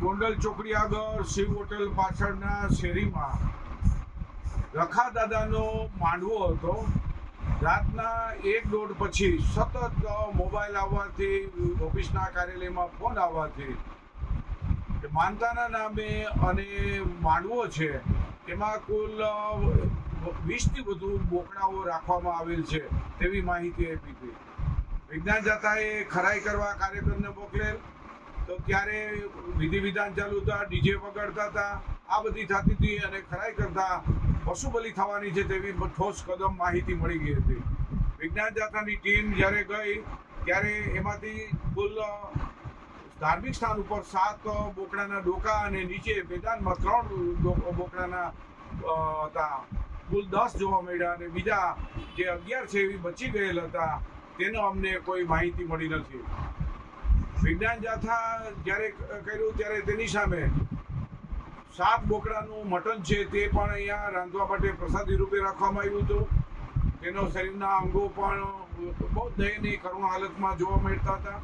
ગોંડલ ચોકડી આગળ શિવ હોટેલ પાછળના શેરીમાં રખા દાદાનો માંડવો હતો. રાતના એક દોઢ પછી સતત મોબાઈલ આવવાથી, ઓફિસના કાર્યાલયમાં ફોન આવવાથી માનતાના નામે અને માંડવો છે, એમાં કુલ વીસથી વધુ બોકડાઓ રાખવામાં આવેલ છે તેવી માહિતી આપી હતી. વિજ્ઞાન જાતાએ ખરાઈ કરવા કાર્યક્રમને મોકલેલ તો ત્યારે વિધિ વિધાન ચાલુ હતા, ડીજે વગાડતા હતા, આ બધી થતી હતી અને ખરાઈ કરતા પશુ બલિ થવાની છે તેવી ઠોસ કદમ માહિતી મળી ગઈ હતી. વિજ્ઞાન જાથાની ટીમ જ્યારે ગઈ, ત્યારે એમાંથી કુલ ધાર્મિક સ્થાન ઉપર સાત બોકડાના ડોકા અને નીચે મેદાનમાં ત્રણ બોકડાના હતા. કુલ દસ જોવા મળ્યા અને બીજા જે અગિયાર છે એવી બચી ગયેલ હતા, તેનો અમને કોઈ માહિતી મળી નથી. વિજ્ઞાન જાથા જ્યારે કર્યું ત્યારે તેની સામે સાત બોકડાનું મટન છે તે પણ અહીંયા રાંધવા માટે પ્રસાદી રૂપે રાખવામાં આવ્યું હતું. તેનો શરીરના અંગો પણ બહુ દયનીય કરુણ હાલતમાં જોવા મળતા હતા.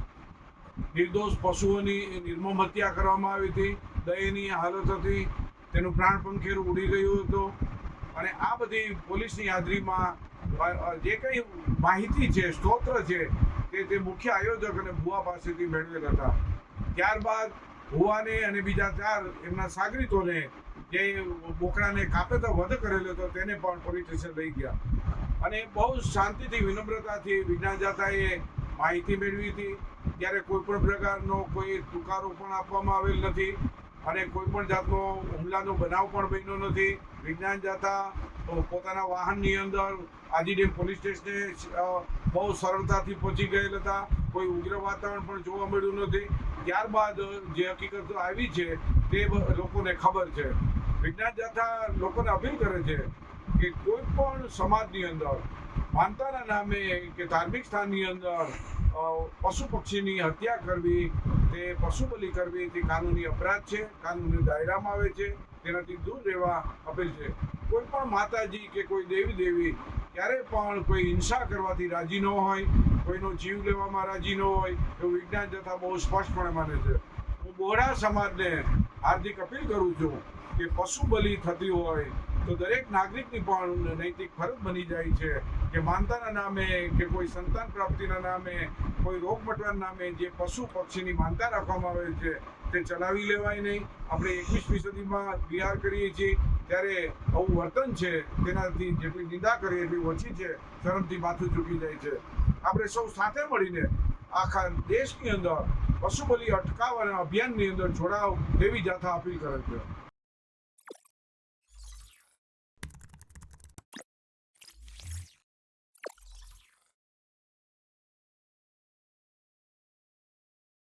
નિર્દોષ પશુઓની નિર્મમ હત્યા કરવામાં આવી હતી. દયનીય હાલત હતી. તેનું પ્રાણ પંખેરું ઉડી ગયું હતું. અને આ બધી પોલીસની હાજરીમાં જે કંઈ માહિતી છે સ્તોત્ર છે તે તે મુખ્ય આયોજક અને ભુવા પાસેથી મેળવેલ હતા. ત્યારબાદ ભુવાને અને બીજા ચાર એમના સાગરીતોને જે બોકડાને કાપે તો વધ કરેલો હતો, તેને પણ પોલીસ સ્ટેશન લઈ ગયા. અને બહુ શાંતિથી, વિનમ્રતાથી વિજ્ઞાન જાતાએ માહિતી મેળવી હતી. ત્યારે કોઈ પણ પ્રકારનો કોઈ તુકારો પણ આપવામાં આવેલ નથી અને કોઈ પણ જાતનો હુમલાનો બનાવ પણ બન્યો નથી. વિજ્ઞાન જાતા પોતાના વાહનની અંદર આજી ડેમ પોલીસ સ્ટેશને બહુ સરળતાથી પહોંચી ગયેલ હતા. કોઈ ઉગ્ર વાતાવરણ પણ જોવા મળ્યું નથી. ત્યારબાદ જે હકીકત આવી છે તે લોકોને ખબર છે. વિજ્ઞાન જાથા લોકોને અપીલ કરે છે કે કોઈ પણ સમાજની અંદર, માનતાના નામે કે ધાર્મિક સ્થાનની અંદર પશુ પક્ષીની હત્યા કરવી, તે પશુ બલિ કરવી, તે કાનૂની અપરાધ છે, કાનૂની દાયરામાં આવે છે, તેનાથી દૂર રહેવા અપીલ છે. કોઈ પણ માતાજી કે કોઈ દેવી દેવી ક્યારે પણ કોઈ હિંસા કરવાથી રાજી ન હોય, કોઈનો જીવ લેવામાં રાજી ન હોય, એવું વિજ્ઞાન જથ્થા બહુ સ્પષ્ટપણે માને છે. હું બોડા સમાજને હાર્દિક અપીલ કરું છું કે પશુ બલિ થતી હોય તો દરેક નાગરિકની પણ નૈતિક ફરજ બની જાય છે કે માનતાના નામે કે કોઈ સંતાન પ્રાપ્તિના નામે, કોઈ રોગ મટવાના નામે જે પશુ પક્ષીની માનતા રાખવામાં આવે છે તે ચલાવી લેવાય નહીં. આપણે એકવીસમી સદીમાં વિહાર કરીએ છીએ ત્યારે આવું વર્તન છે, તેનાથી જેટલી નિંદા કરીએ એટલી ઓછી છે, શરમથી માથું ચૂકી જાય છે. આપણે સૌ સાથે મળીને આખા દેશની અંદર પશુ બલિ અટકાવવાના અભિયાનની અંદર જોડાવ તેવી જાથા અપીલ કરે છે.